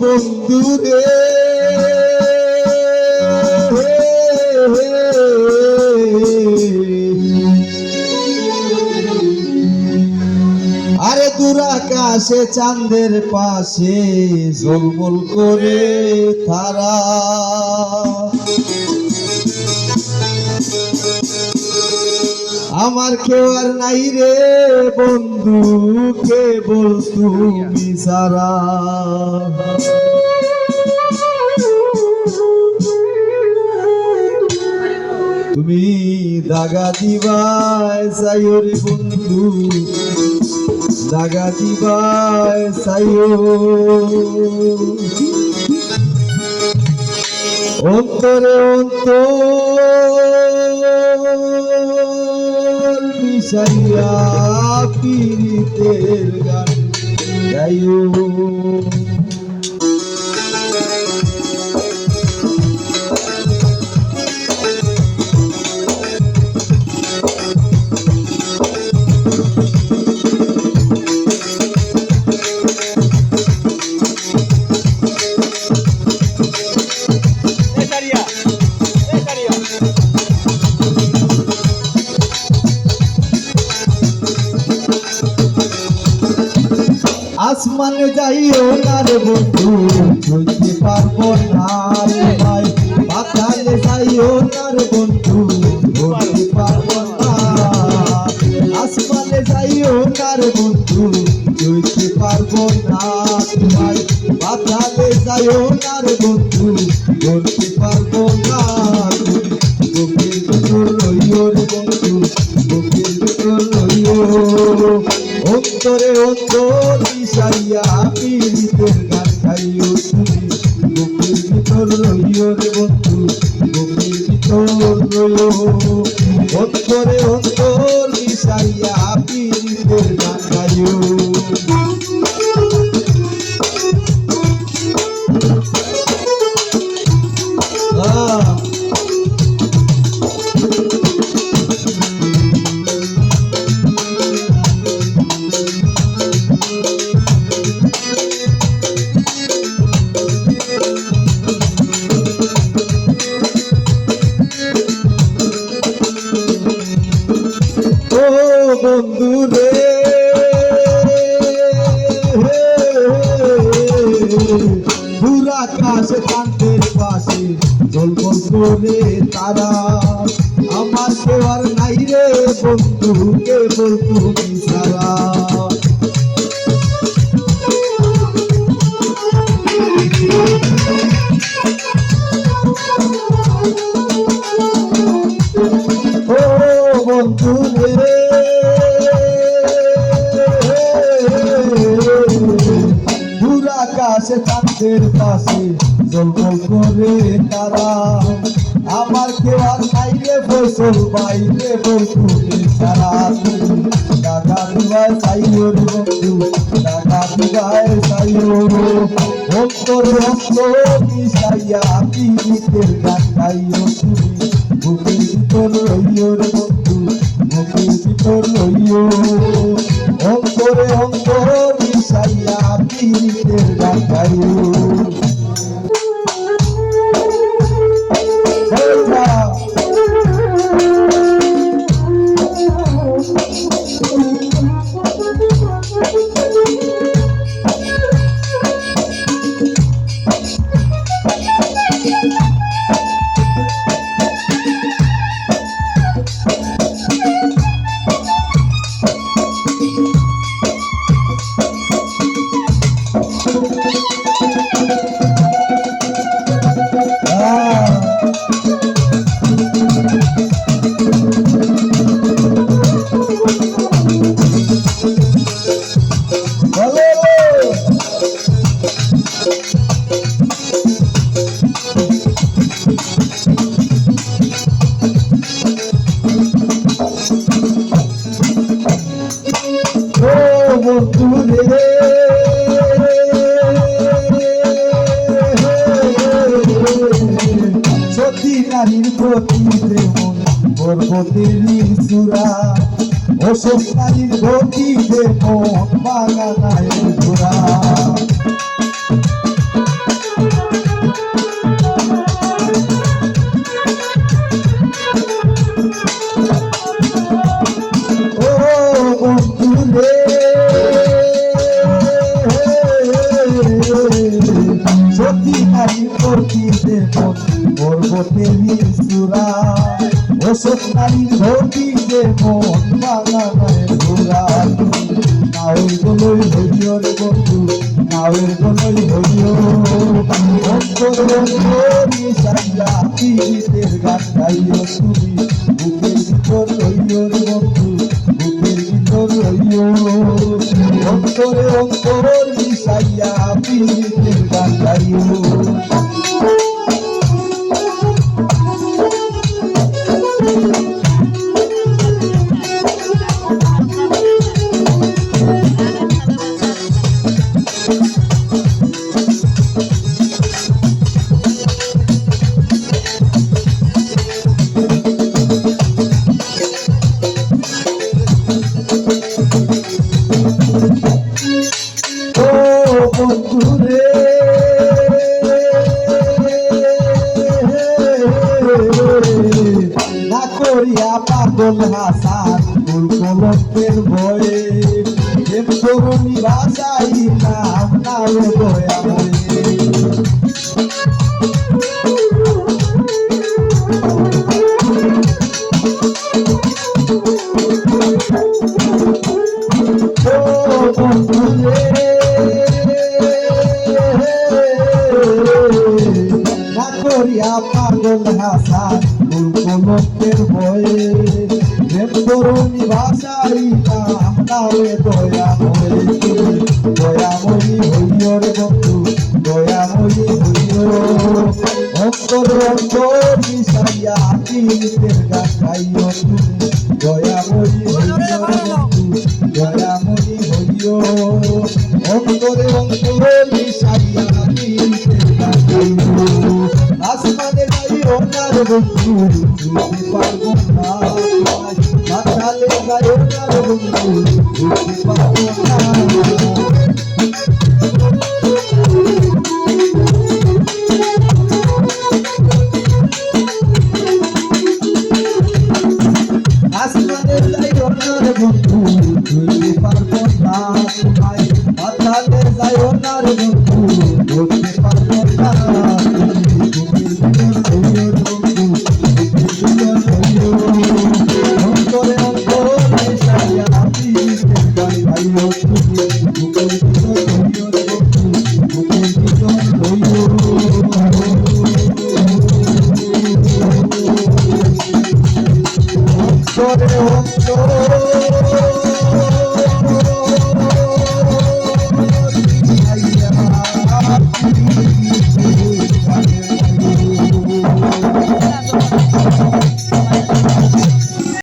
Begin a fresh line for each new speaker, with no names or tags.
বন্ধু রে আরে দূর আকাশে চাঁদের পাশে ঝলমল করে তারা। আমার কেউ আর নাই রে বন্ধু, কেবল তুমি সারা তুমি দাগা দিবায় সাইও রে বন্ধু, দাগা দিবায় সাইও অন্তরে অন্তর মিশাইয়া পীড়িতের গান গাইও। আসমানে যাইও না রে বন্ধু চলতে পারব না অন্তরে অন্তর মিশাইয়া বন্ধু রে পুরা আকাশে কান্তের পাশে জলবল করে তারা। আমার সেবার নাই রে বন্ধু কেবল তুমি সারা? আকাশে চাঁদের পাশে জলবল করে তারা আমার কেউ আর রে ফসল বাইরে সারা তুমি টাকা দুয়ায় চাইও রে বন্ধু টাকা দুয়ায় চাইও অন্তর অন্তর মিশাইয়া পীড়িতের গান গাইও তুমি বুকের ভিতর বন্ধু ভিতর রইও অন্তরে অন্তর মিশাইয়া পীড়িতের গান গাইও গতিতে মন পর্বতের নিচুরা অশোক কালীর গতিতে মন বাগানায় ঘোরা Porque me ওসব নারীর ভর্তি যে মন বাগানের ঘোরা নাওয়ের গলই হইও রে বন্ধু, নাওয়ের গলই হইও অন্তর অন্তরি সাইয়া পীড়িতের গান গাইও তুমি, বুকের ভিতর হইও রে বন্ধু, বুকের ভিতর অন্তর মিশাইয়া পীড়িতের গান গাইও করিয়া পাগল হাসান ফুল কলকের ভয়ে। প্রেম তরুণী ভাষাই নাম নাম দয়া পাগল হাসান লোকের ভয়ে প্রেম তরুণী ভাষাই নাম নামে দয়া দয়াময়ী হইয় রে বন্ধু দয়াময়ী হইয় অন্তর অন্তর মিশাইয়া কীর্তের গান গাইয় তুমি দয়াময়ী হইয় রে বন্ধু দয়াময়ী হইয় অন্তরে অন্তরে মিশাইয়া কীর্তের গান আসমানে যাইও না। রে বন্ধু, বুঝতে পারব না। মাথালে যাইও না রে বন্ধু, বুঝতে পারব না। অন্তরে অন্তরে সাইয়া পীড়িতের গান গাইও তুমি বুকের ভিতর